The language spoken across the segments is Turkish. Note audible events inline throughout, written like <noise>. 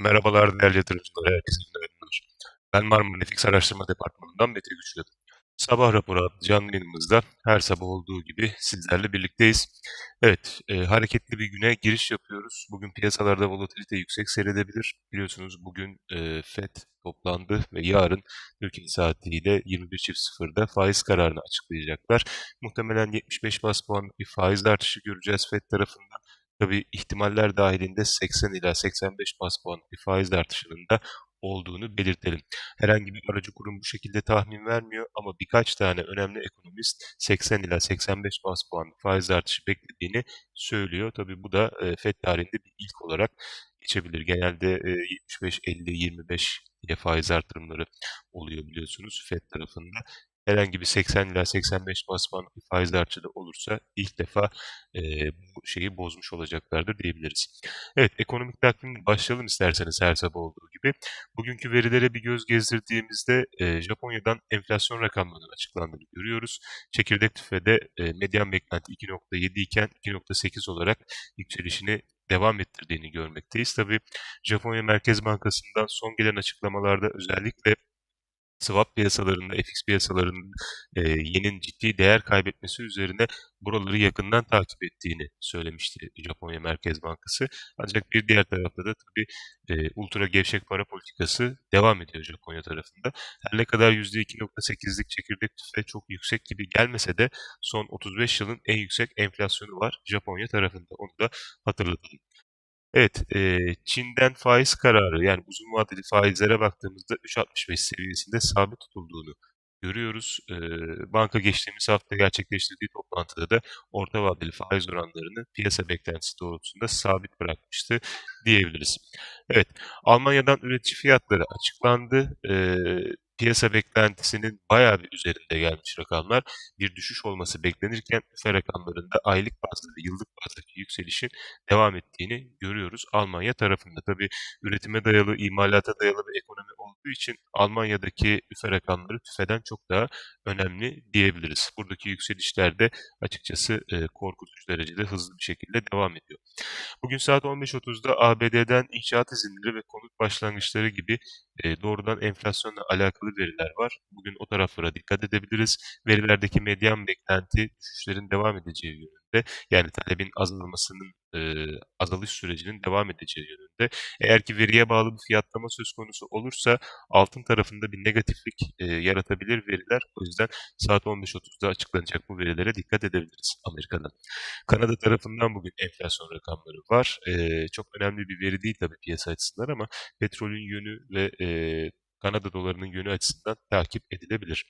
Merhabalar değerli yatırımcılar, herkese günaydınlar. Ben Marmara FX Araştırma Departmanı'ndan Mete Güçlü. Sabah raporu adlı canlı yayınımızda her sabah olduğu gibi sizlerle birlikteyiz. Evet, e, hareketli bir güne giriş yapıyoruz. Bugün piyasalarda volatilite yüksek seyredebilir. Biliyorsunuz bugün e, FED toplandı ve yarın Türkiye saatiyle 21.00'da faiz kararını açıklayacaklar. Muhtemelen 75 bas puanlık bir faiz artışı göreceğiz FED tarafından. Tabii ihtimaller dahilinde 80 ila 85 bas puan bir faiz artışının da olduğunu belirtelim. Herhangi bir aracı kurum bu şekilde tahmin vermiyor ama birkaç tane önemli ekonomist 80 ila 85 bas puan faiz artışı beklediğini söylüyor. Tabii bu da e, FED tarihinde bir ilk olarak geçebilir. Genelde e, 75, 50, 25 ile faiz artırımları oluyor biliyorsunuz FED tarafında herhangi bir 80 ila 85 bas puanlık bir faiz artışı da olursa ilk defa e, bu şeyi bozmuş olacaklardır diyebiliriz. Evet ekonomik takvimine başlayalım isterseniz her sabah olduğu gibi. Bugünkü verilere bir göz gezdirdiğimizde e, Japonya'dan enflasyon rakamlarının açıklandığını görüyoruz. Çekirdek tüfede e, medyan beklenti 2.7 iken 2.8 olarak yükselişini devam ettirdiğini görmekteyiz. Tabii Japonya Merkez Bankası'ndan son gelen açıklamalarda özellikle swap piyasalarında, FX piyasalarının e, yenin ciddi değer kaybetmesi üzerine buraları yakından takip ettiğini söylemişti Japonya Merkez Bankası. Ancak bir diğer tarafta da tabii e, ultra gevşek para politikası devam ediyor Japonya tarafında. Her ne kadar %2.8'lik çekirdek tüfe çok yüksek gibi gelmese de son 35 yılın en yüksek enflasyonu var Japonya tarafında. Onu da hatırlatalım. Evet, eee, Çin'den faiz kararı yani uzun vadeli faizlere baktığımızda 3.65 seviyesinde sabit tutulduğunu görüyoruz. Eee, banka geçtiğimiz hafta gerçekleştirdiği toplantıda da orta vadeli faiz oranlarını piyasa beklentisi doğrultusunda sabit bırakmıştı diyebiliriz. Evet, Almanya'dan üretici fiyatları açıklandı. Eee piyasa beklentisinin bayağı bir üzerinde gelmiş rakamlar. Bir düşüş olması beklenirken üfe rakamlarında aylık bazda ve yıllık bazdaki yükselişin devam ettiğini görüyoruz Almanya tarafında. Tabi üretime dayalı, imalata dayalı bir ekonomi olduğu için Almanya'daki üfe rakamları tüfeden çok daha önemli diyebiliriz. Buradaki yükselişler de açıkçası e, korkutucu derecede hızlı bir şekilde devam ediyor. Bugün saat 15.30'da ABD'den inşaat izinleri ve konut başlangıçları gibi e, doğrudan enflasyonla alakalı veriler var. Bugün o taraflara dikkat edebiliriz. Verilerdeki medyan beklenti düşüşlerin devam edeceği yönünde. Yani talebin azalmasının e, azalış sürecinin devam edeceği yönünde. Eğer ki veriye bağlı bir fiyatlama söz konusu olursa altın tarafında bir negatiflik e, yaratabilir veriler. O yüzden saat 15.30'da açıklanacak bu verilere dikkat edebiliriz Amerika'dan. Kanada tarafından bugün enflasyon rakamları var. E, çok önemli bir veri değil tabii piyasa açısından ama petrolün yönü ve e, Kanada dolarının yönü açısından takip edilebilir.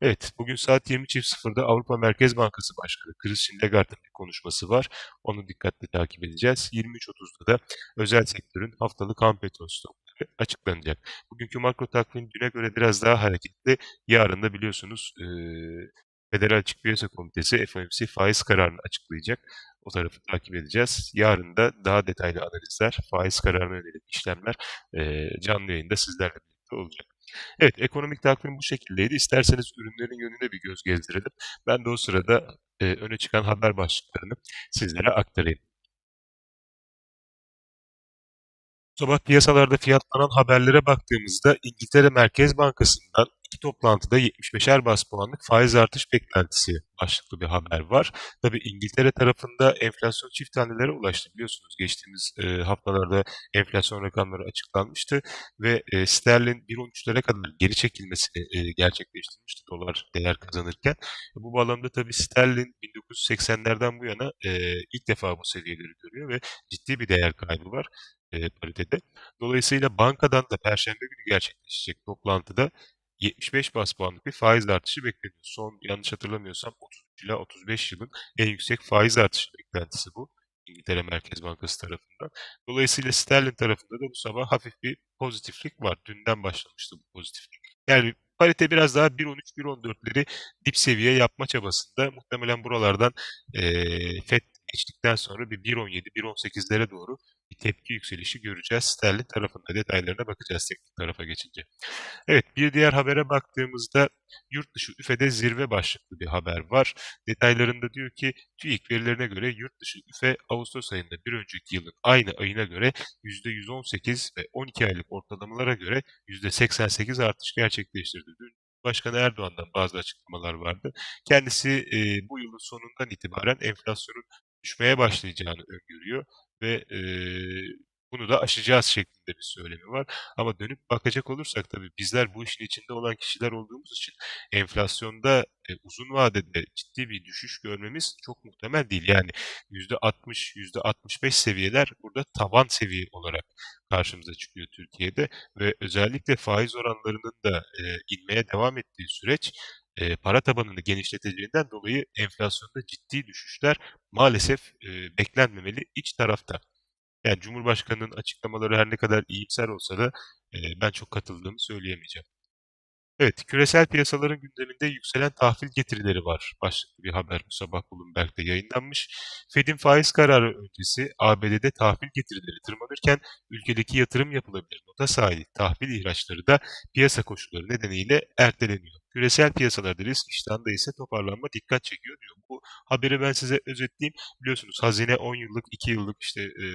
Evet, bugün saat 20.00'da Avrupa Merkez Bankası Başkanı Christine Lagarde'ın bir konuşması var. Onu dikkatle takip edeceğiz. 23.30'da da özel sektörün haftalık ham petrol stokları açıklanacak. Bugünkü makro takvim düne göre biraz daha hareketli. Yarın da biliyorsunuz e, Federal Açık Piyasa Komitesi FOMC faiz kararını açıklayacak. O tarafı takip edeceğiz. Yarın da daha detaylı analizler, faiz kararına yönelik işlemler e, canlı yayında sizlerle olacak. Evet, ekonomik takvim bu şekildeydi. İsterseniz ürünlerin yönüne bir göz gezdirelim. Ben de o sırada e, öne çıkan haber başlıklarını sizlere aktarayım. Sabah piyasalarda fiyatlanan haberlere baktığımızda İngiltere Merkez Bankası'ndan iki toplantıda 75'er bas puanlık faiz artış beklentisi başlıklı bir haber var. Tabii İngiltere tarafında enflasyon çift hanelere ulaştı biliyorsunuz. Geçtiğimiz e, haftalarda enflasyon rakamları açıklanmıştı ve e, sterlin 1.13'lere kadar geri çekilmesini e, gerçekleştirmişti dolar değer kazanırken. E, bu bağlamda tabii sterlin 1980'lerden bu yana e, ilk defa bu seviyeleri görüyor ve ciddi bir değer kaybı var e, paritede. Dolayısıyla bankadan da Perşembe günü gerçekleşecek toplantıda 75 bas puanlık bir faiz artışı bekleniyor. Son yanlış hatırlamıyorsam 30 ila 35 yılın en yüksek faiz artışı beklentisi bu. İngiltere Merkez Bankası tarafından. Dolayısıyla sterlin tarafında da bu sabah hafif bir pozitiflik var. Dünden başlamıştı bu pozitiflik. Yani parite biraz daha 1.13-1.14'leri dip seviye yapma çabasında. Muhtemelen buralardan e, FED geçtikten sonra bir 1.17-1.18'lere doğru bir tepki yükselişi göreceğiz. Sterlin tarafında detaylarına bakacağız teknik tarafa geçince. Evet, bir diğer habere baktığımızda yurt dışı üfede zirve başlıklı bir haber var. Detaylarında diyor ki TÜİK verilerine göre yurt dışı üfe Ağustos ayında bir önceki yılın aynı ayına göre %118 ve 12 aylık ortalamalara göre %88 artış gerçekleştirdi. Dün Başkanı Erdoğan'dan bazı açıklamalar vardı. Kendisi e, bu yılın sonundan itibaren enflasyonun düşmeye başlayacağını öngörüyor ve e, bunu da aşacağız şeklinde bir söylemi var. Ama dönüp bakacak olursak tabii bizler bu işin içinde olan kişiler olduğumuz için enflasyonda e, uzun vadede ciddi bir düşüş görmemiz çok muhtemel değil. Yani %60, %65 seviyeler burada tavan seviye olarak karşımıza çıkıyor Türkiye'de ve özellikle faiz oranlarının da e, inmeye devam ettiği süreç e, para tabanını genişleteceğinden dolayı enflasyonda ciddi düşüşler maalesef e, beklenmemeli iç tarafta. Yani Cumhurbaşkanı'nın açıklamaları her ne kadar iyimser olsa da e, ben çok katıldığımı söyleyemeyeceğim. Evet, küresel piyasaların gündeminde yükselen tahvil getirileri var. Başlıklı bir haber bu sabah Bloomberg'de yayınlanmış. Fed'in faiz kararı öncesi ABD'de tahvil getirileri tırmanırken ülkedeki yatırım yapılabilir nota sahip tahvil ihraçları da piyasa koşulları nedeniyle erteleniyor. Küresel piyasalarda risk iştahında ise toparlanma dikkat çekiyor diyor. Bu haberi ben size özetleyeyim. Biliyorsunuz hazine 10 yıllık, 2 yıllık işte e,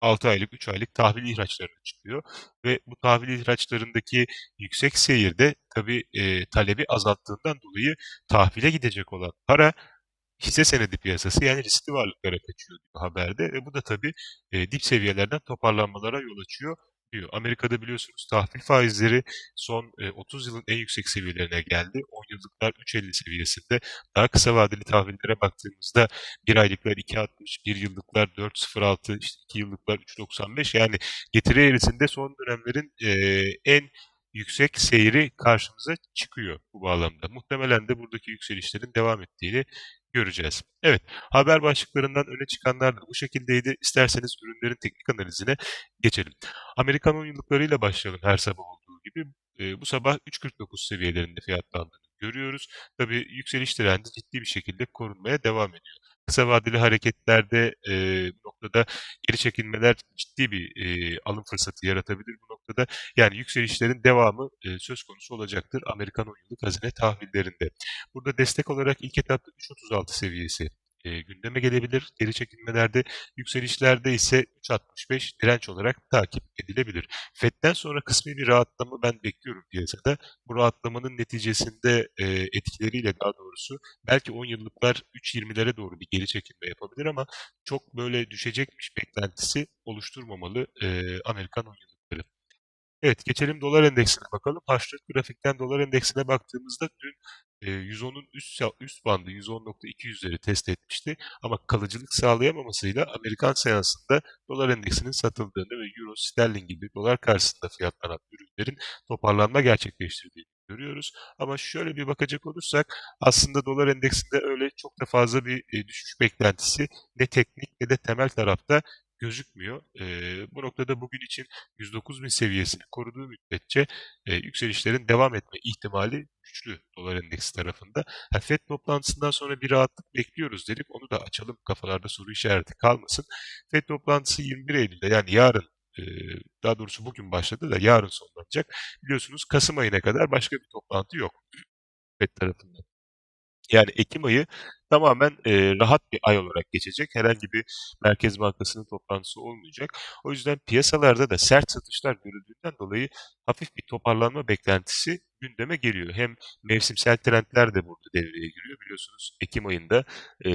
6 aylık, 3 aylık tahvil ihraçlarına çıkıyor ve bu tahvil ihraçlarındaki yüksek seyirde tabii e, talebi azalttığından dolayı tahvile gidecek olan para hisse senedi piyasası yani riskli varlıklara kaçıyor diyor haberde ve bu da tabii e, dip seviyelerden toparlanmalara yol açıyor diyor. Amerika'da biliyorsunuz tahvil faizleri son e, 30 yılın en yüksek seviyelerine geldi. 10 yıllıklar 3.50 seviyesinde. Daha kısa vadeli tahvillere baktığımızda 1 aylıklar 2.60, 1 yıllıklar 4.06, işte 2 yıllıklar 3.95 yani getiri eğrisinde son dönemlerin e, en yüksek seyri karşımıza çıkıyor bu bağlamda. Muhtemelen de buradaki yükselişlerin devam ettiğini göreceğiz. Evet, haber başlıklarından öne çıkanlar da bu şekildeydi. İsterseniz ürünlerin teknik analizine geçelim. Amerikan 10 yıllıklarıyla başlayalım her sabah olduğu gibi. E, bu sabah 3.49 seviyelerinde fiyatlandığını görüyoruz. Tabii yükseliş trendi ciddi bir şekilde korunmaya devam ediyor. Kısa vadeli hareketlerde e, bu noktada geri çekilmeler ciddi bir e, alım fırsatı yaratabilir bu noktada. Yani yükselişlerin devamı e, söz konusu olacaktır Amerikan 10 yıllık hazine tahvillerinde. Burada destek olarak ilk etapta 3.36 seviyesi e, gündeme gelebilir. Geri çekilmelerde, yükselişlerde ise 3.65 direnç olarak takip edilebilir. FED'den sonra kısmi bir rahatlama ben bekliyorum piyasada. Bu rahatlamanın neticesinde e, etkileriyle daha doğrusu belki 10 yıllıklar 3.20'lere doğru bir geri çekilme yapabilir ama çok böyle düşecekmiş beklentisi oluşturmamalı e, Amerikan 10 yıllıkları. Evet, geçelim dolar endeksine bakalım. H4 grafikten dolar endeksine baktığımızda dün e, 110'un üst, üst bandı 110.200'leri test etmişti. Ama kalıcılık sağlayamamasıyla Amerikan seansında dolar endeksinin satıldığını ve euro, sterlin gibi dolar karşısında fiyatlanan ürünlerin toparlanma gerçekleştirdiğini görüyoruz. Ama şöyle bir bakacak olursak aslında dolar endeksinde öyle çok da fazla bir e, düşüş beklentisi ne teknik ne de temel tarafta gözükmüyor. E, bu noktada bugün için 109.000 seviyesini koruduğu müddetçe e, yükselişlerin devam etme ihtimali güçlü dolar endeksi tarafında. Ha, FED toplantısından sonra bir rahatlık bekliyoruz dedik. Onu da açalım kafalarda soru işareti kalmasın. FED toplantısı 21 Eylül'de yani yarın daha doğrusu bugün başladı da yarın sonlanacak. Biliyorsunuz Kasım ayına kadar başka bir toplantı yok FED tarafından. Yani Ekim ayı tamamen e, rahat bir ay olarak geçecek. Herhangi bir Merkez Bankası'nın toplantısı olmayacak. O yüzden piyasalarda da sert satışlar görüldüğünden dolayı hafif bir toparlanma beklentisi gündeme geliyor. Hem mevsimsel trendler de burada devreye giriyor. Biliyorsunuz Ekim ayında e,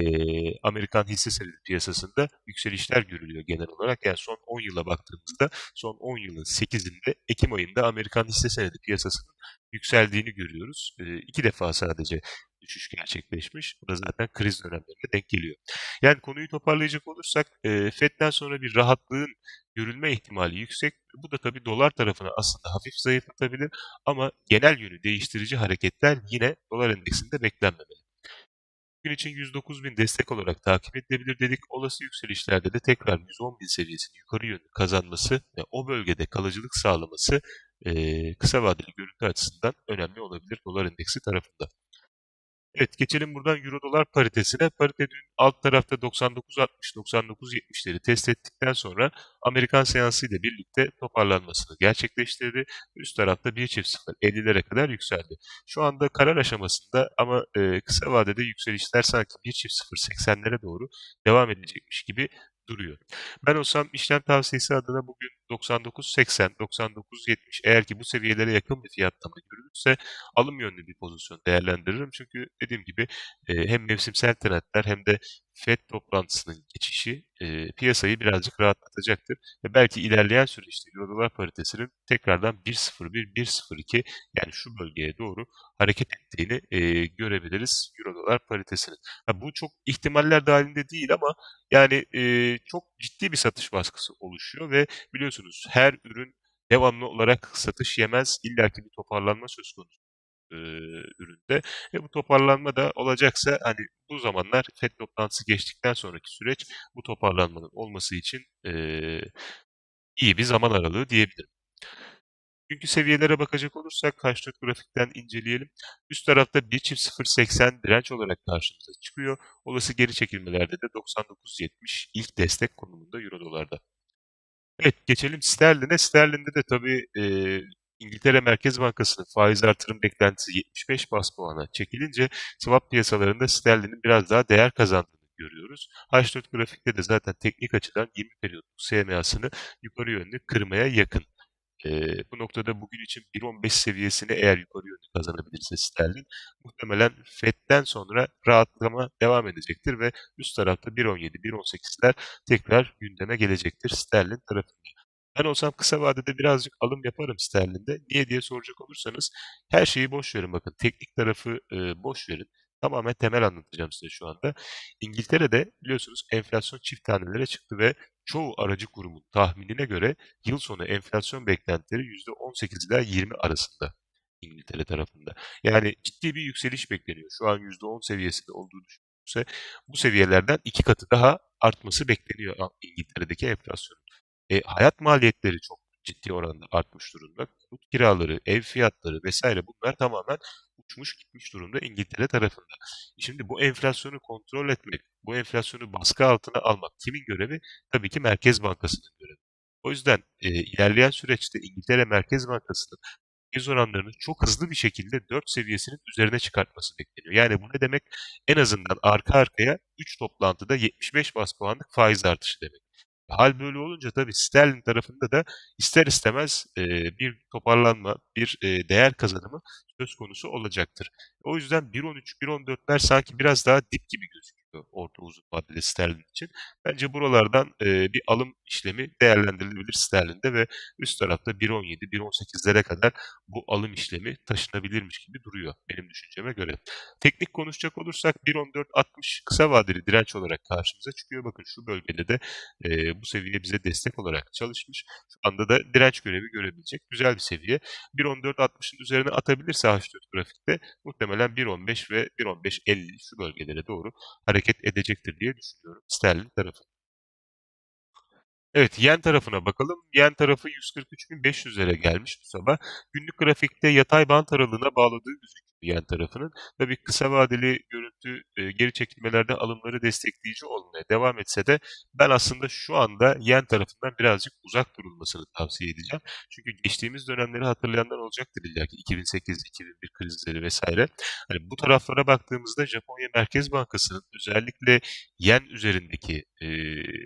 Amerikan hisse senedi piyasasında yükselişler görülüyor genel olarak. Yani son 10 yıla baktığımızda son 10 yılın 8'inde Ekim ayında Amerikan hisse senedi piyasasının yükseldiğini görüyoruz. E, iki defa sadece düşüş gerçekleşmiş. Bu da zaten kriz dönemlerine denk geliyor. Yani konuyu toparlayacak olursak e, FED'den sonra bir rahatlığın görülme ihtimali yüksek. Bu da tabii dolar tarafını aslında hafif zayıflatabilir ama genel yönü değiştirici hareketler yine dolar endeksinde beklenmemeli. Bugün için 109 bin destek olarak takip edilebilir dedik. Olası yükselişlerde de tekrar 110 bin seviyesini yukarı yönlü kazanması ve o bölgede kalıcılık sağlaması e, kısa vadeli görüntü açısından önemli olabilir dolar endeksi tarafında. Evet, geçelim buradan euro dolar paritesine. Parite dün alt tarafta 99.60-99.70'leri test ettikten sonra Amerikan seansı ile birlikte toparlanmasını gerçekleştirdi. Üst tarafta 1.0 50'lere kadar yükseldi. Şu anda karar aşamasında ama e, kısa vadede yükselişler sanki 1.0 80'lere doğru devam edecekmiş gibi duruyor. Ben olsam işlem tavsiyesi adına bugün 99.80, 99.70 eğer ki bu seviyelere yakın bir fiyatlama görülürse alım yönlü bir pozisyon değerlendiririm. Çünkü dediğim gibi e, hem mevsimsel trendler hem de FED toplantısının geçişi e, piyasayı birazcık rahatlatacaktır. Ve belki ilerleyen süreçte Euro-Dolar paritesinin tekrardan 1.01, 1.02 yani şu bölgeye doğru hareket ettiğini e, görebiliriz Euro-Dolar paritesinin. Ha, bu çok ihtimaller dahilinde değil ama yani çok ciddi bir satış baskısı oluşuyor ve biliyorsunuz her ürün devamlı olarak satış yemez. İlla ki bir toparlanma söz konusu e, üründe. Ve bu toparlanma da olacaksa hani bu zamanlar FED toplantısı geçtikten sonraki süreç bu toparlanmanın olması için e, iyi bir zaman aralığı diyebilirim. Bugünkü seviyelere bakacak olursak H4 grafikten inceleyelim. Üst tarafta 1.080 direnç olarak karşımıza çıkıyor. Olası geri çekilmelerde de 99.70 ilk destek konumunda Euro dolarda. Evet, geçelim sterline. Sterlinde de tabii e, İngiltere Merkez Bankası'nın faiz artırım beklentisi 75 bas puana çekilince swap piyasalarında sterlinin biraz daha değer kazandığını görüyoruz. H4 grafikte de zaten teknik açıdan 20 periyotluk SMA'sını yukarı yönlü kırmaya yakın. Eee, bu noktada bugün için 1.15 seviyesini eğer yukarı yönlü kazanabilirse sterlin muhtemelen FED'den sonra rahatlama devam edecektir ve üst tarafta 1.17, 1.18'ler tekrar gündeme gelecektir sterlin tarafında. Ben olsam kısa vadede birazcık alım yaparım sterlinde. Niye diye soracak olursanız her şeyi boş verin bakın. Teknik tarafı e, boş verin. Tamamen temel anlatacağım size şu anda. İngiltere'de biliyorsunuz enflasyon çift tanelere çıktı ve çoğu aracı kurumun tahminine göre yıl sonu enflasyon beklentileri %18 ila 20 arasında İngiltere tarafında. Yani ciddi bir yükseliş bekleniyor. Şu an %10 seviyesinde olduğu düşünülürse bu seviyelerden iki katı daha artması bekleniyor İngiltere'deki enflasyonun. E, hayat maliyetleri çok ciddi oranda artmış durumda. Konut kiraları, ev fiyatları vesaire bunlar tamamen uçmuş gitmiş durumda İngiltere tarafında. Şimdi bu enflasyonu kontrol etmek, bu enflasyonu baskı altına almak kimin görevi? Tabii ki Merkez Bankası'nın görevi. O yüzden e, ilerleyen süreçte İngiltere Merkez Bankası'nın faiz oranlarını çok hızlı bir şekilde 4 seviyesinin üzerine çıkartması bekleniyor. Yani bu ne demek? En azından arka arkaya 3 toplantıda 75 bas puanlık faiz artışı demek. Hal böyle olunca tabii sterlin tarafında da ister istemez e, bir toparlanma, bir e, değer kazanımı söz konusu olacaktır. O yüzden 1.13, 1.14'ler sanki biraz daha dip gibi gözüküyor orta uzun vadeli sterlin için. Bence buralardan e, bir alım işlemi değerlendirilebilir sterlinde ve üst tarafta 1.17, 1.18'lere kadar bu alım işlemi taşınabilirmiş gibi duruyor benim düşünceme göre. Teknik konuşacak olursak 1.14.60 kısa vadeli direnç olarak karşımıza çıkıyor. Bakın şu bölgede de e, bu seviye bize destek olarak çalışmış. Şu anda da direnç görevi görebilecek güzel bir seviye. 1.14.60'ın üzerine atabilirse H4 grafikte muhtemelen 1.15 ve 1.15.50 şu bölgelere doğru hareket edecektir diye düşünüyorum sterlin tarafı. Evet, yen tarafına bakalım. Yen tarafı 143.500'lere gelmiş bu sabah. Günlük grafikte yatay bant aralığına bağladığı gözüküyor yen tarafının. Tabii kısa vadeli görüntü e, geri çekilmelerde alımları destekleyici olmaya devam etse de ben aslında şu anda yen tarafından birazcık uzak durulmasını tavsiye edeceğim. Çünkü geçtiğimiz dönemleri hatırlayanlar olacaktır illa ki 2008-2001 krizleri vesaire. Hani bu taraflara baktığımızda Japonya Merkez Bankası'nın özellikle yen üzerindeki e,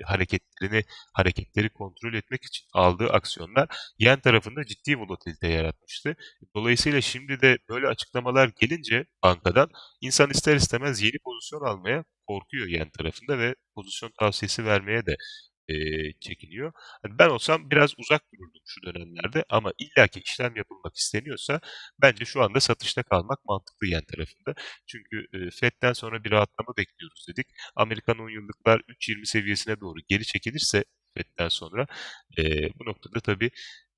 hareketlerini hareketleri kontrol etmek için aldığı aksiyonlar yen tarafında ciddi volatilite yaratmıştı. Dolayısıyla şimdi de böyle açıklamalar gelince bankadan insan ister istemez yeni pozisyon almaya korkuyor yen tarafında ve pozisyon tavsiyesi vermeye de eee, çekiniyor. Hani ben olsam biraz uzak dururdum şu dönemlerde ama illaki işlem yapılmak isteniyorsa bence şu anda satışta kalmak mantıklı yen tarafında. Çünkü e, FED'den sonra bir rahatlama bekliyoruz dedik. Amerikan 10 yıllıklar 3.20 seviyesine doğru geri çekilirse FED'den sonra e, bu noktada tabii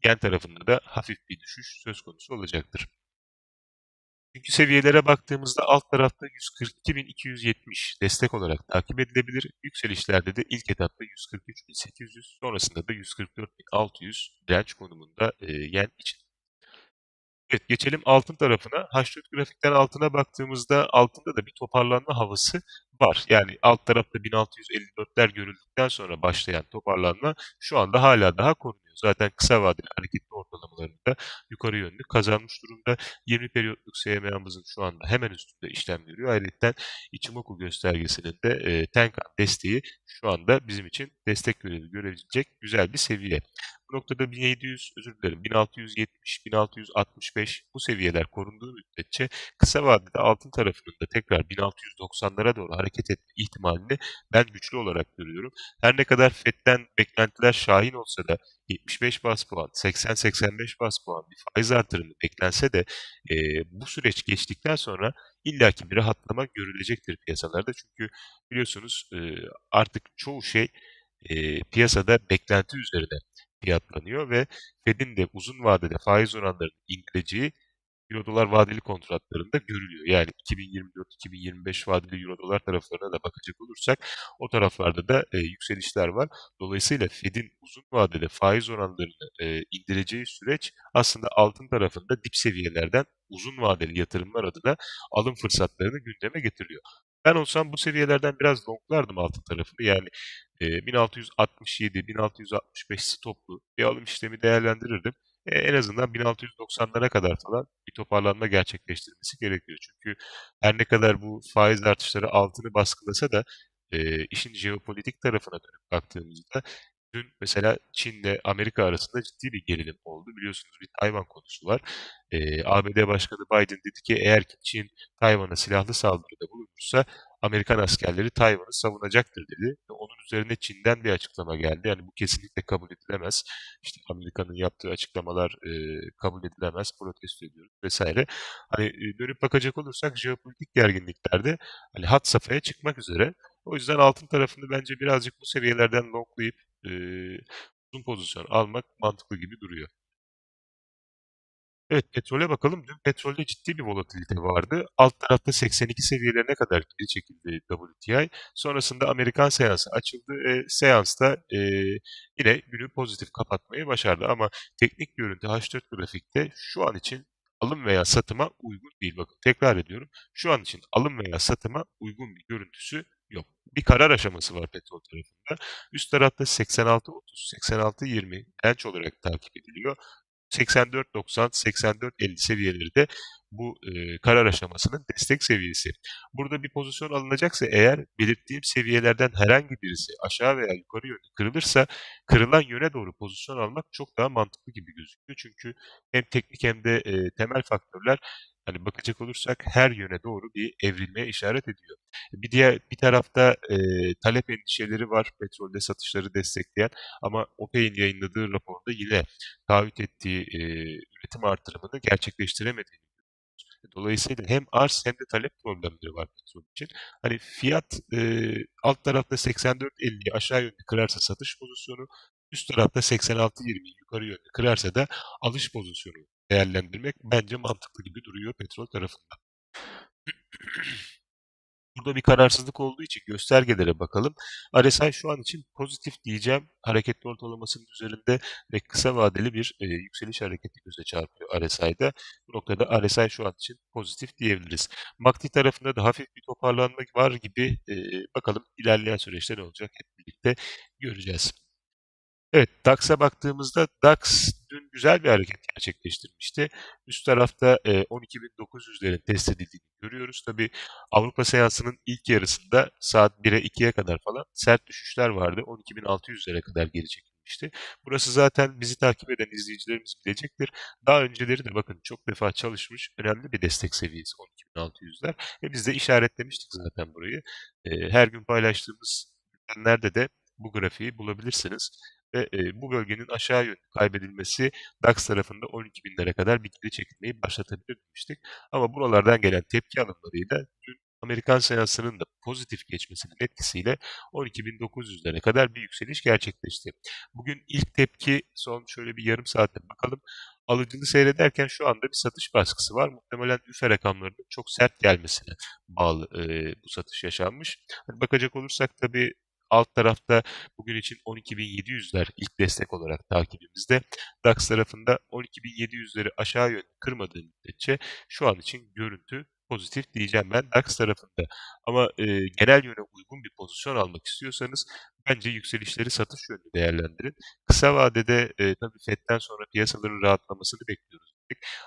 yen tarafında da hafif bir düşüş söz konusu olacaktır. Çünkü seviyelere baktığımızda alt tarafta 142.270 destek olarak takip edilebilir. Yükselişlerde de ilk etapta 143.800 sonrasında da 144.600 direnç konumunda e, yen için. Evet, geçelim altın tarafına. H4 grafikten altına baktığımızda altında da bir toparlanma havası var. Yani alt tarafta 1654'ler görüldükten sonra başlayan toparlanma şu anda hala daha korunuyor. Zaten kısa vadeli hareketli ortalamalarında yukarı yönlü kazanmış durumda. 20 periyotluk SMA'mızın şu anda hemen üstünde işlem görüyor. Ayrıca Ichimoku göstergesinin de e, Tenkan desteği şu anda bizim için destek görevi görebilecek güzel bir seviye. Bu noktada 1700, özür dilerim 1670, 1665 bu seviyeler korunduğu müddetçe kısa vadede altın tarafının da tekrar 1690'lara doğru hareket etme ihtimalini ben güçlü olarak görüyorum. Her ne kadar FED'den beklentiler şahin olsa da 75 bas puan, 80-85 bas puan bir faiz artırımı beklense de e, bu süreç geçtikten sonra illaki bir rahatlama görülecektir piyasalarda. Çünkü biliyorsunuz e, artık çoğu şey e, piyasada beklenti üzerine fiyatlanıyor ve Fed'in de uzun vadede faiz oranlarının indireceği Euro dolar vadeli kontratlarında görülüyor. Yani 2024-2025 vadeli Euro dolar taraflarına da bakacak olursak o taraflarda da e, yükselişler var. Dolayısıyla Fed'in uzun vadede faiz oranlarını e, indireceği süreç aslında altın tarafında dip seviyelerden uzun vadeli yatırımlar adına alım fırsatlarını gündeme getiriyor. Ben olsam bu seviyelerden biraz longlardım altın tarafını. Yani e, 1667-1665 stoplu bir alım işlemi değerlendirirdim. E, en azından 1690'lara kadar falan bir toparlanma gerçekleştirmesi gerekiyor. Çünkü her ne kadar bu faiz artışları altını baskılasa da e, işin jeopolitik tarafına dönüp baktığımızda dün mesela Çin'le Amerika arasında ciddi bir gerilim oldu. Biliyorsunuz bir Tayvan konusu var. E, ABD Başkanı Biden dedi ki eğer ki Çin Tayvan'a silahlı saldırıda bulunursa Amerikan askerleri Tayvan'ı savunacaktır dedi. Onun üzerine Çin'den bir açıklama geldi. Yani bu kesinlikle kabul edilemez. İşte Amerika'nın yaptığı açıklamalar e, kabul edilemez, protesto ediyoruz vesaire. Hani e, dönüp bakacak olursak jeopolitik gerginliklerde hani hat safhaya çıkmak üzere. O yüzden altın tarafını bence birazcık bu seviyelerden longlayıp e, uzun pozisyon almak mantıklı gibi duruyor. Evet, petrole bakalım. Dün petrolde ciddi bir volatilite vardı. Alt tarafta 82 seviyelerine kadar geri çekildi WTI. Sonrasında Amerikan seansı açıldı. E, seansta e, yine günü pozitif kapatmayı başardı. Ama teknik görüntü H4 grafikte şu an için alım veya satıma uygun değil. Bakın tekrar ediyorum. Şu an için alım veya satıma uygun bir görüntüsü yok. Bir karar aşaması var petrol tarafında. Üst tarafta 86.30, 86.20 direnç olarak takip ediliyor. 84.90, 84.50 seviyeleri de bu e, karar aşamasının destek seviyesi. Burada bir pozisyon alınacaksa eğer belirttiğim seviyelerden herhangi birisi aşağı veya yukarı yönde kırılırsa kırılan yöne doğru pozisyon almak çok daha mantıklı gibi gözüküyor. Çünkü hem teknik hem de e, temel faktörler hani bakacak olursak her yöne doğru bir evrilmeye işaret ediyor. Bir diğer bir tarafta e, talep endişeleri var petrolde satışları destekleyen ama OPEC'in yayınladığı raporda yine taahhüt ettiği e, üretim artırımını gerçekleştiremediğini Dolayısıyla hem arz hem de talep problemleri var petrol için. Hani fiyat e, alt tarafta 84.50'yi aşağı yönde kırarsa satış pozisyonu, üst tarafta 86.20'yi yukarı yönde kırarsa da alış pozisyonu değerlendirmek bence mantıklı gibi duruyor petrol tarafında. <clears throat> Burada bir kararsızlık olduğu için göstergelere bakalım. RSI şu an için pozitif diyeceğim. Hareketli ortalamasının üzerinde ve kısa vadeli bir e, yükseliş hareketi göze çarpıyor RSI'de. Bu noktada RSI şu an için pozitif diyebiliriz. MACD tarafında da hafif bir toparlanma var gibi. E, bakalım ilerleyen süreçte ne olacak hep birlikte göreceğiz. Evet, DAX'a baktığımızda DAX güzel bir hareket gerçekleştirmişti. Üst tarafta e, 12.900'lerin test edildiğini görüyoruz. Tabi Avrupa seansının ilk yarısında saat 1'e 2'ye kadar falan sert düşüşler vardı. 12.600'lere kadar geri çekilmişti. Burası zaten bizi takip eden izleyicilerimiz bilecektir. Daha önceleri de bakın çok defa çalışmış önemli bir destek seviyesi 12.600'ler. Ve biz de işaretlemiştik zaten burayı. E, her gün paylaştığımız nerede de bu grafiği bulabilirsiniz ve e, bu bölgenin aşağı yönlü kaybedilmesi DAX tarafında 12 binlere kadar bir geri çekilmeyi başlatabilir demiştik. Ama buralardan gelen tepki alımlarıyla dün Amerikan seansının da pozitif geçmesinin etkisiyle 12.900'lere kadar bir yükseliş gerçekleşti. Bugün ilk tepki son şöyle bir yarım saatte bakalım. Alıcılı seyrederken şu anda bir satış baskısı var. Muhtemelen üfe rakamlarının çok sert gelmesine bağlı e, bu satış yaşanmış. Hani bakacak olursak tabii Alt tarafta bugün için 12.700'ler ilk destek olarak takibimizde. DAX tarafında 12.700'leri aşağı yönlü kırmadığı müddetçe şu an için görüntü pozitif diyeceğim ben DAX tarafında. Ama e, genel yöne uygun bir pozisyon almak istiyorsanız bence yükselişleri satış yönlü değerlendirin. Kısa vadede e, tabii FED'den sonra piyasaların rahatlamasını bekliyoruz.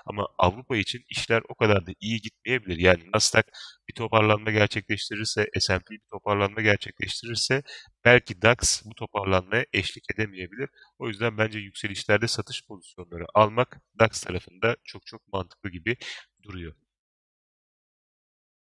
Ama Avrupa için işler o kadar da iyi gitmeyebilir. Yani Nasdaq bir toparlanma gerçekleştirirse, S&P bir toparlanma gerçekleştirirse belki DAX bu toparlanmaya eşlik edemeyebilir. O yüzden bence yükselişlerde satış pozisyonları almak DAX tarafında çok çok mantıklı gibi duruyor.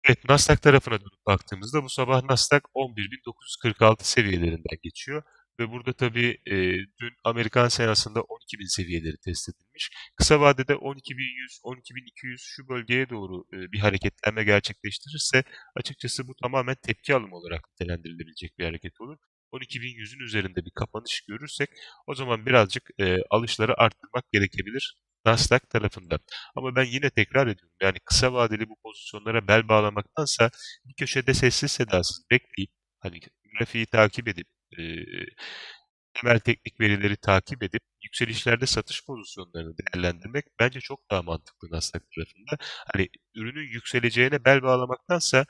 Evet, Nasdaq tarafına dönüp baktığımızda bu sabah Nasdaq 11.946 seviyelerinden geçiyor ve burada tabii e, dün Amerikan seansında 12.000 seviyeleri test edilmiş. Kısa vadede 12.100, 12.200 şu bölgeye doğru e, bir hareketlenme gerçekleştirirse açıkçası bu tamamen tepki alımı olarak nitelendirilebilecek bir hareket olur. 12.100'ün üzerinde bir kapanış görürsek o zaman birazcık e, alışları arttırmak gerekebilir Nasdaq tarafında. Ama ben yine tekrar ediyorum. Yani kısa vadeli bu pozisyonlara bel bağlamaktansa bir köşede sessiz sedasız bekleyip hani grafiği takip edip temel teknik verileri takip edip yükselişlerde satış pozisyonlarını değerlendirmek bence çok daha mantıklı Nasdaq tarafında. Hani ürünün yükseleceğine bel bağlamaktansa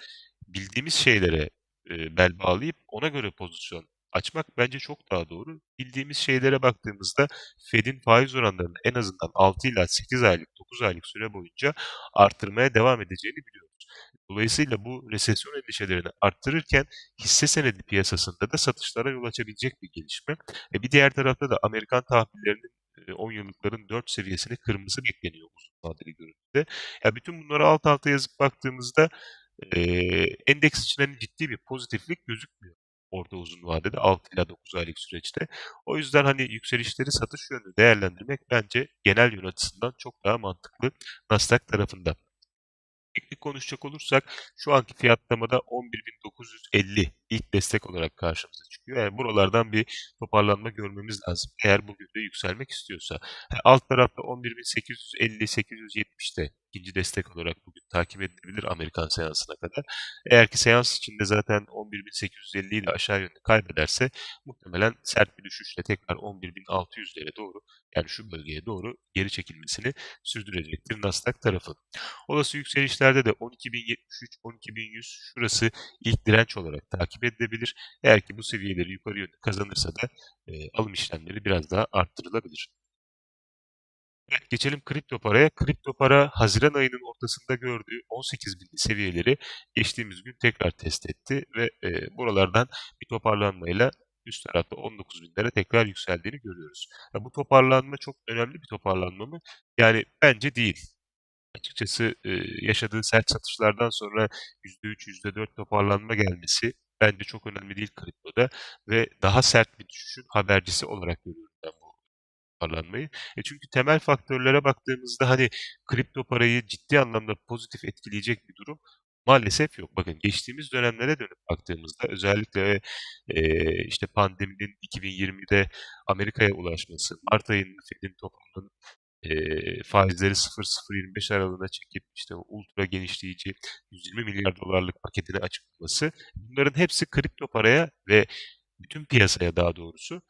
bildiğimiz şeylere bel bağlayıp ona göre pozisyon açmak bence çok daha doğru. Bildiğimiz şeylere baktığımızda Fed'in faiz oranlarını en azından 6 ila 8 aylık, 9 aylık süre boyunca artırmaya devam edeceğini biliyoruz. Dolayısıyla bu resesyon endişelerini arttırırken hisse senedi piyasasında da satışlara yol açabilecek bir gelişme. E bir diğer tarafta da Amerikan tahvillerinin 10 yıllıkların 4 seviyesini kırmızı bekleniyor uzun vadeli görüntüde. Ya bütün bunları alt alta yazıp baktığımızda e, endeks için hani ciddi bir pozitiflik gözükmüyor orta uzun vadede 6 ila 9 aylık süreçte. O yüzden hani yükselişleri satış yönünü değerlendirmek bence genel yön açısından çok daha mantıklı Nasdaq tarafında. Teknik konuşacak olursak şu anki fiyatlamada 11.950 ilk destek olarak karşımıza çıkıyor. Yani buralardan bir toparlanma görmemiz lazım. Eğer bugün de yükselmek istiyorsa. Alt tarafta 11.850-870'te ikinci destek olarak bugün takip edilebilir Amerikan seansına kadar. Eğer ki seans içinde zaten 11.850 ile aşağı yönde kaybederse muhtemelen sert bir düşüşle tekrar 11.600'lere doğru yani şu bölgeye doğru geri çekilmesini sürdürecektir Nasdaq tarafı. Olası yükselişlerde de 12.073, 12.100 şurası ilk direnç olarak takip edilebilir. Eğer ki bu seviyeleri yukarı yönde kazanırsa da e, alım işlemleri biraz daha arttırılabilir. Geçelim kripto paraya. Kripto para Haziran ayının ortasında gördüğü 18 binli seviyeleri geçtiğimiz gün tekrar test etti ve e, buralardan bir toparlanmayla üst tarafta 19 binlere tekrar yükseldiğini görüyoruz. Ya bu toparlanma çok önemli bir toparlanma mı? Yani bence değil. Açıkçası e, yaşadığı sert satışlardan sonra %3, %4 toparlanma gelmesi bence çok önemli değil kriptoda ve daha sert bir düşüşün habercisi olarak bu toparlanmayı. E çünkü temel faktörlere baktığımızda hani kripto parayı ciddi anlamda pozitif etkileyecek bir durum maalesef yok. Bakın geçtiğimiz dönemlere dönüp baktığımızda özellikle e, işte pandeminin 2020'de Amerika'ya ulaşması, Mart ayında Fed'in toplumunun e, faizleri 0.025 aralığına çekip işte ultra genişleyici 120 milyar dolarlık paketini açıklaması bunların hepsi kripto paraya ve bütün piyasaya daha doğrusu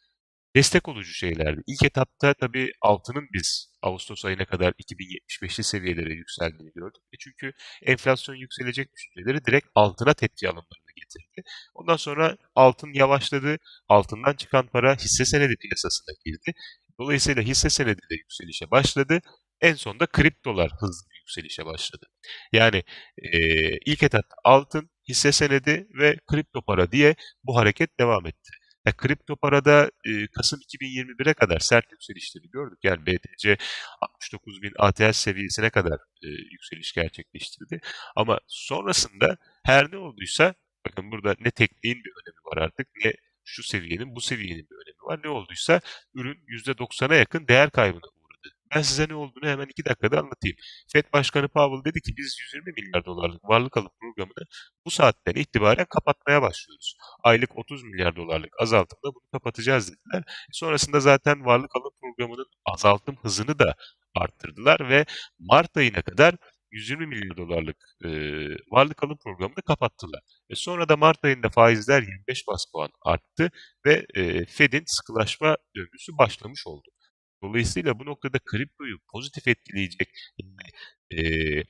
destek olucu şeylerdi. İlk etapta tabii altının biz Ağustos ayına kadar 2075'li seviyelere yükseldiğini gördük. E çünkü enflasyon yükselecek düşünceleri direkt altına tepki alımlarını getirdi. Ondan sonra altın yavaşladı. Altından çıkan para hisse senedi piyasasına girdi. Dolayısıyla hisse senedi de yükselişe başladı. En sonunda kriptolar hızlı bir yükselişe başladı. Yani e, ilk etapta altın, hisse senedi ve kripto para diye bu hareket devam etti. Ya, kripto parada e, Kasım 2021'e kadar sert yükselişleri gördük. Yani BTC 69.000 ATH seviyesine kadar e, yükseliş gerçekleştirdi. Ama sonrasında her ne olduysa bakın burada ne tekniğin bir önemi var artık ne şu seviyenin bu seviyenin bir önemi var. Ne olduysa ürün %90'a yakın değer kaybına. Ben size ne olduğunu hemen iki dakikada anlatayım. FED Başkanı Powell dedi ki biz 120 milyar dolarlık varlık alım programını bu saatten itibaren kapatmaya başlıyoruz. Aylık 30 milyar dolarlık azaltımda bunu kapatacağız dediler. Sonrasında zaten varlık alım programının azaltım hızını da arttırdılar ve Mart ayına kadar 120 milyar dolarlık eee, varlık alım programını kapattılar. E sonra da Mart ayında faizler 25 bas puan arttı ve eee, Fed'in sıkılaşma döngüsü başlamış oldu. Dolayısıyla bu noktada kriptoyu pozitif etkileyecek, eee,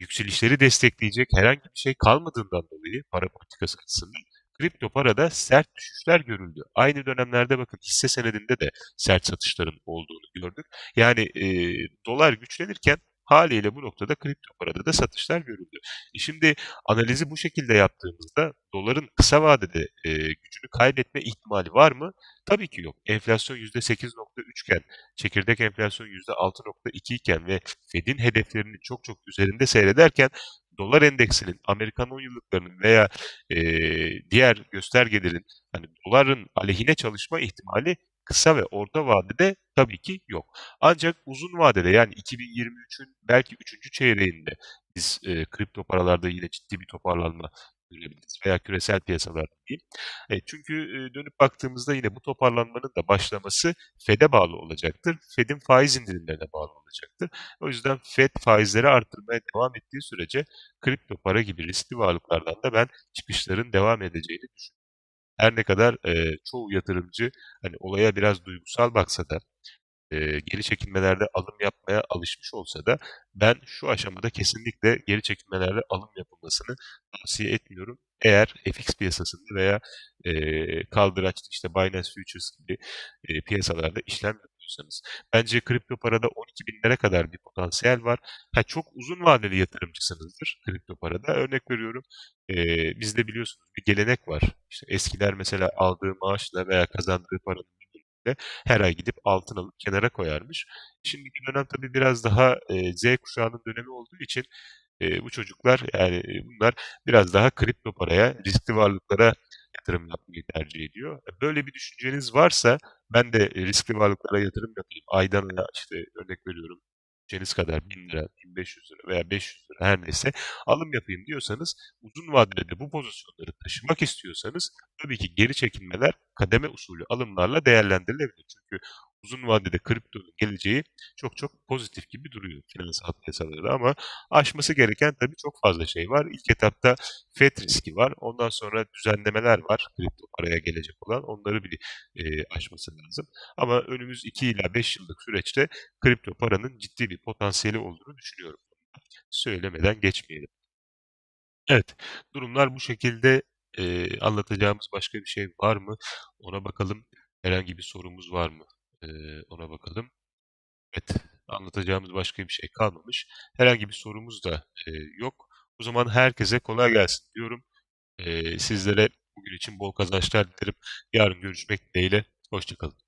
yükselişleri destekleyecek herhangi bir şey kalmadığından dolayı para politikası açısından kripto parada sert düşüşler görüldü. Aynı dönemlerde bakın hisse senedinde de sert satışların olduğunu gördük. Yani eee, dolar güçlenirken haliyle bu noktada kripto parada da satışlar görüldü. E şimdi analizi bu şekilde yaptığımızda doların kısa vadede eee, gücünü kaybetme ihtimali var mı? Tabii ki yok. Enflasyon %8.3 iken, çekirdek enflasyon %6.2 iken ve Fed'in hedeflerinin çok çok üzerinde seyrederken dolar endeksinin, Amerikan 10 yıllıklarının veya eee, diğer göstergelerin hani doların aleyhine çalışma ihtimali kısa ve orta vadede tabii ki yok. Ancak uzun vadede yani 2023'ün belki 3. çeyreğinde biz eee, kripto paralarda yine ciddi bir toparlanma görebiliriz veya küresel piyasalarda diyeyim. E, çünkü e, dönüp baktığımızda yine bu toparlanmanın da başlaması Fed'e bağlı olacaktır. Fed'in faiz indirimlerine bağlı olacaktır. O yüzden Fed faizleri arttırmaya devam ettiği sürece kripto para gibi riskli varlıklardan da ben çıkışların devam edeceğini düşünüyorum. Her ne kadar e, çoğu yatırımcı hani olaya biraz duygusal baksa da eee, geri çekilmelerde alım yapmaya alışmış olsa da ben şu aşamada kesinlikle geri çekilmelerde alım yapılmasını tavsiye etmiyorum. Eğer FX piyasasında veya eee kaldıraçlı işte Binance Futures gibi eee, piyasalarda işlem yapıyorsanız. Bence kripto parada 12 binlere kadar bir potansiyel var. Ha, çok uzun vadeli yatırımcısınızdır kripto parada. Örnek veriyorum eee bizde biliyorsunuz bir gelenek var. İşte eskiler mesela aldığı maaşla veya kazandığı paranın bölümüyle her ay gidip altın alıp kenara koyarmış. Şimdiki dönem tabii biraz daha eee, Z kuşağının dönemi olduğu için eee, bu çocuklar yani e, bunlar biraz daha kripto paraya, riskli varlıklara yatırım yapmayı tercih ediyor. E, Böyle bir düşünceniz varsa ben de e, riskli varlıklara yatırım yapayım. Aydan işte örnek veriyorum bütçeniz kadar 1000 lira, 1500 lira veya 500 lira her neyse alım yapayım diyorsanız uzun vadede de bu pozisyonları taşımak istiyorsanız tabii ki geri çekilmeler kademe usulü alımlarla değerlendirilebilir. Çünkü uzun vadede kriptonun geleceği çok çok pozitif gibi duruyor finansal piyasalarda ama aşması gereken tabii çok fazla şey var. İlk etapta FED riski var. Ondan sonra düzenlemeler var kripto paraya gelecek olan. Onları bir e, aşması lazım. Ama önümüz 2 ila 5 yıllık süreçte kripto paranın ciddi bir potansiyeli olduğunu düşünüyorum. Söylemeden geçmeyelim. Evet, durumlar bu şekilde. Eee, anlatacağımız başka bir şey var mı? Ona bakalım. Herhangi bir sorumuz var mı? Eee, ona bakalım. Evet, anlatacağımız başka bir şey kalmamış. Herhangi bir sorumuz da eee, yok. O zaman herkese kolay gelsin diyorum. Eee, sizlere bugün için bol kazançlar dilerim. Yarın görüşmek dileğiyle. Hoşça kalın.